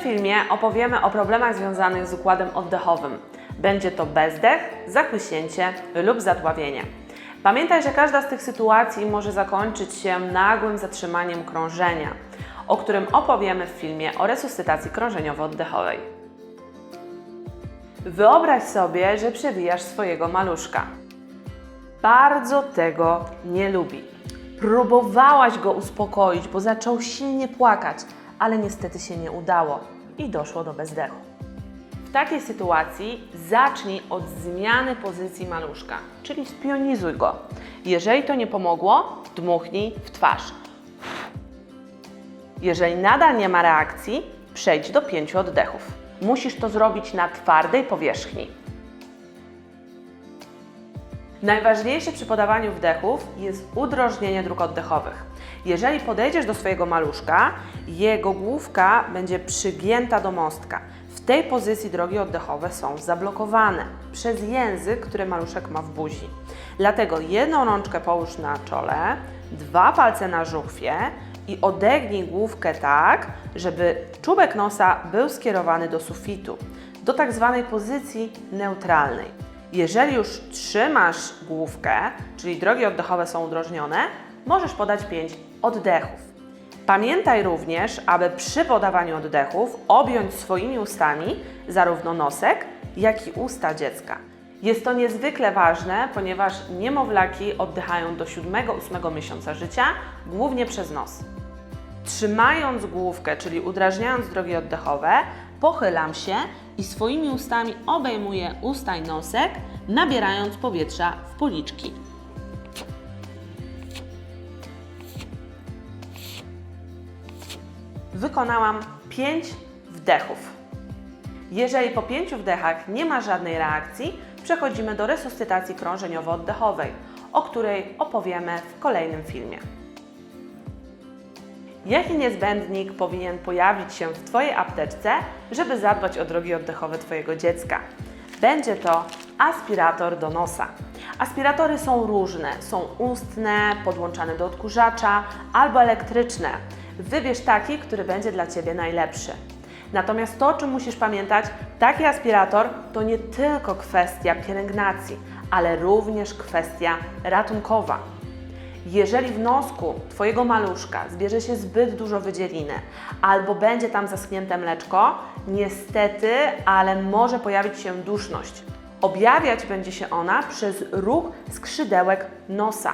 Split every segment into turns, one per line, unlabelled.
filmie opowiemy o problemach związanych z układem oddechowym. Będzie to bezdech, zachłyśnięcie lub zadławienie. Pamiętaj, że każda z tych sytuacji może zakończyć się nagłym zatrzymaniem krążenia, o którym opowiemy w filmie o resuscytacji krążeniowo-oddechowej. Wyobraź sobie, że przewijasz swojego maluszka. Bardzo tego nie lubi. Próbowałaś go uspokoić, bo zaczął silnie płakać, ale niestety się nie udało i doszło do bezdechu. W takiej sytuacji zacznij od zmiany pozycji maluszka, czyli spionizuj go. Jeżeli to nie pomogło, dmuchnij w twarz. Jeżeli nadal nie ma reakcji, przejdź do pięciu oddechów. Musisz to zrobić na twardej powierzchni. Najważniejsze przy podawaniu wdechów jest udrożnienie dróg oddechowych. Jeżeli podejdziesz do swojego maluszka, jego główka będzie przygięta do mostka. W tej pozycji drogi oddechowe są zablokowane przez język, który maluszek ma w buzi. Dlatego jedną rączkę połóż na czole, dwa palce na żuchwie i odegnij główkę tak, żeby czubek nosa był skierowany do sufitu, do tak zwanej pozycji neutralnej. Jeżeli już trzymasz główkę, czyli drogi oddechowe są udrożnione, możesz podać 5 oddechów. Pamiętaj również, aby przy podawaniu oddechów objąć swoimi ustami zarówno nosek, jak i usta dziecka. Jest to niezwykle ważne, ponieważ niemowlaki oddychają do 7-8 miesiąca życia, głównie przez nos. Trzymając główkę, czyli udrażniając drogi oddechowe, pochylam się i swoimi ustami obejmuję usta i nosek, nabierając powietrza w policzki. Wykonałam 5 wdechów. Jeżeli po 5 wdechach nie ma żadnej reakcji, przechodzimy do resuscytacji krążeniowo-oddechowej, o której opowiemy w kolejnym filmie. Jaki niezbędnik powinien pojawić się w Twojej apteczce, żeby zadbać o drogi oddechowe Twojego dziecka? Będzie to aspirator do nosa. Aspiratory są różne, są ustne, podłączane do odkurzacza albo elektryczne. Wybierz taki, który będzie dla Ciebie najlepszy. Natomiast to, o czym musisz pamiętać, taki aspirator to nie tylko kwestia pielęgnacji, ale również kwestia ratunkowa. Jeżeli w nosku Twojego maluszka zbierze się zbyt dużo wydzieliny albo będzie tam zaschnięte mleczko, niestety, ale może pojawić się duszność. Objawiać będzie się ona przez ruch skrzydełek nosa.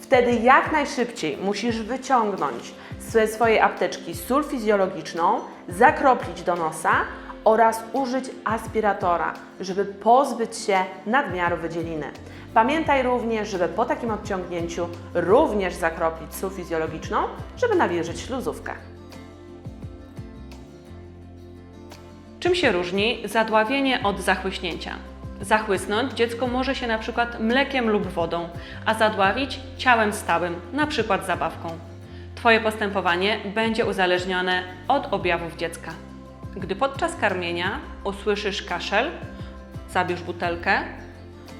Wtedy jak najszybciej musisz wyciągnąć ze swojej apteczki sól fizjologiczną, zakroplić do nosa oraz użyć aspiratora, żeby pozbyć się nadmiaru wydzieliny. Pamiętaj również, żeby po takim odciągnięciu również zakroplić sól fizjologiczną, żeby nawilżyć śluzówkę.
Czym się różni zadławienie od zachłyśnięcia? Zachłysnąć dziecko może się na przykład mlekiem lub wodą, a zadławić ciałem stałym, na przykład zabawką. Twoje postępowanie będzie uzależnione od objawów dziecka. Gdy podczas karmienia usłyszysz kaszel, zabierz butelkę,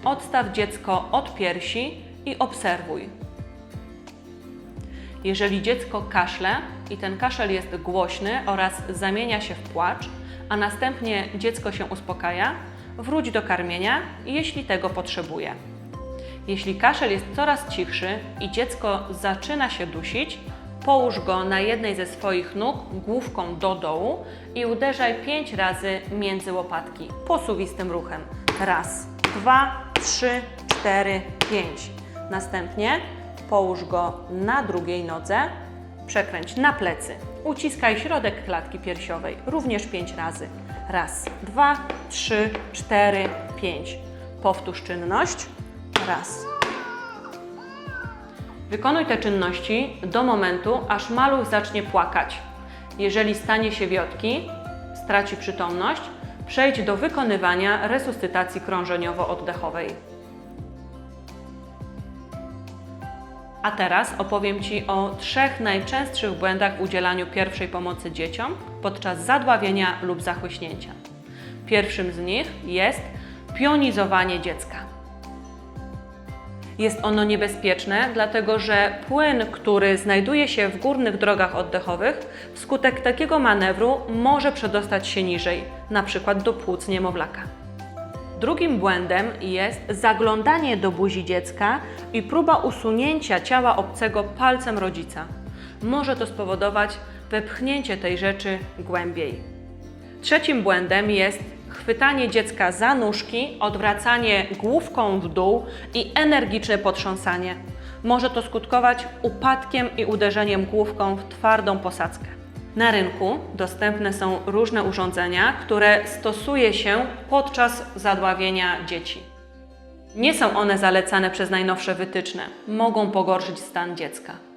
odstaw dziecko od piersi i obserwuj. Jeżeli dziecko kaszle i ten kaszel jest głośny oraz zamienia się w płacz, a następnie dziecko się uspokaja, wróć do karmienia, jeśli tego potrzebuje. Jeśli kaszel jest coraz cichszy i dziecko zaczyna się dusić, połóż go na jednej ze swoich nóg główką do dołu i uderzaj pięć razy między łopatki posuwistym ruchem. Raz, dwa, trzy, cztery, pięć. Następnie połóż go na drugiej nodze, przekręć na plecy. Uciskaj środek klatki piersiowej również pięć razy. Raz, dwa, trzy, cztery, pięć. Powtórz czynność. Raz. Wykonuj te czynności do momentu, aż maluch zacznie płakać. Jeżeli stanie się wiotki, straci przytomność, przejdź do wykonywania resuscytacji krążeniowo-oddechowej. A teraz opowiem Ci o trzech najczęstszych błędach w udzielaniu pierwszej pomocy dzieciom podczas zadławienia lub zachłyśnięcia. Pierwszym z nich jest pionizowanie dziecka. Jest ono niebezpieczne, dlatego że płyn, który znajduje się w górnych drogach oddechowych, wskutek takiego manewru może przedostać się niżej, przykład do płuc niemowlaka. Drugim błędem jest zaglądanie do buzi dziecka i próba usunięcia ciała obcego palcem rodzica. Może to spowodować wepchnięcie tej rzeczy głębiej. Trzecim błędem jest chwytanie dziecka za nóżki, odwracanie główką w dół i energiczne potrząsanie. Może to skutkować upadkiem i uderzeniem główką w twardą posadzkę. Na rynku dostępne są różne urządzenia, które stosuje się podczas zadławienia dzieci. Nie są one zalecane przez najnowsze wytyczne, mogą pogorszyć stan dziecka.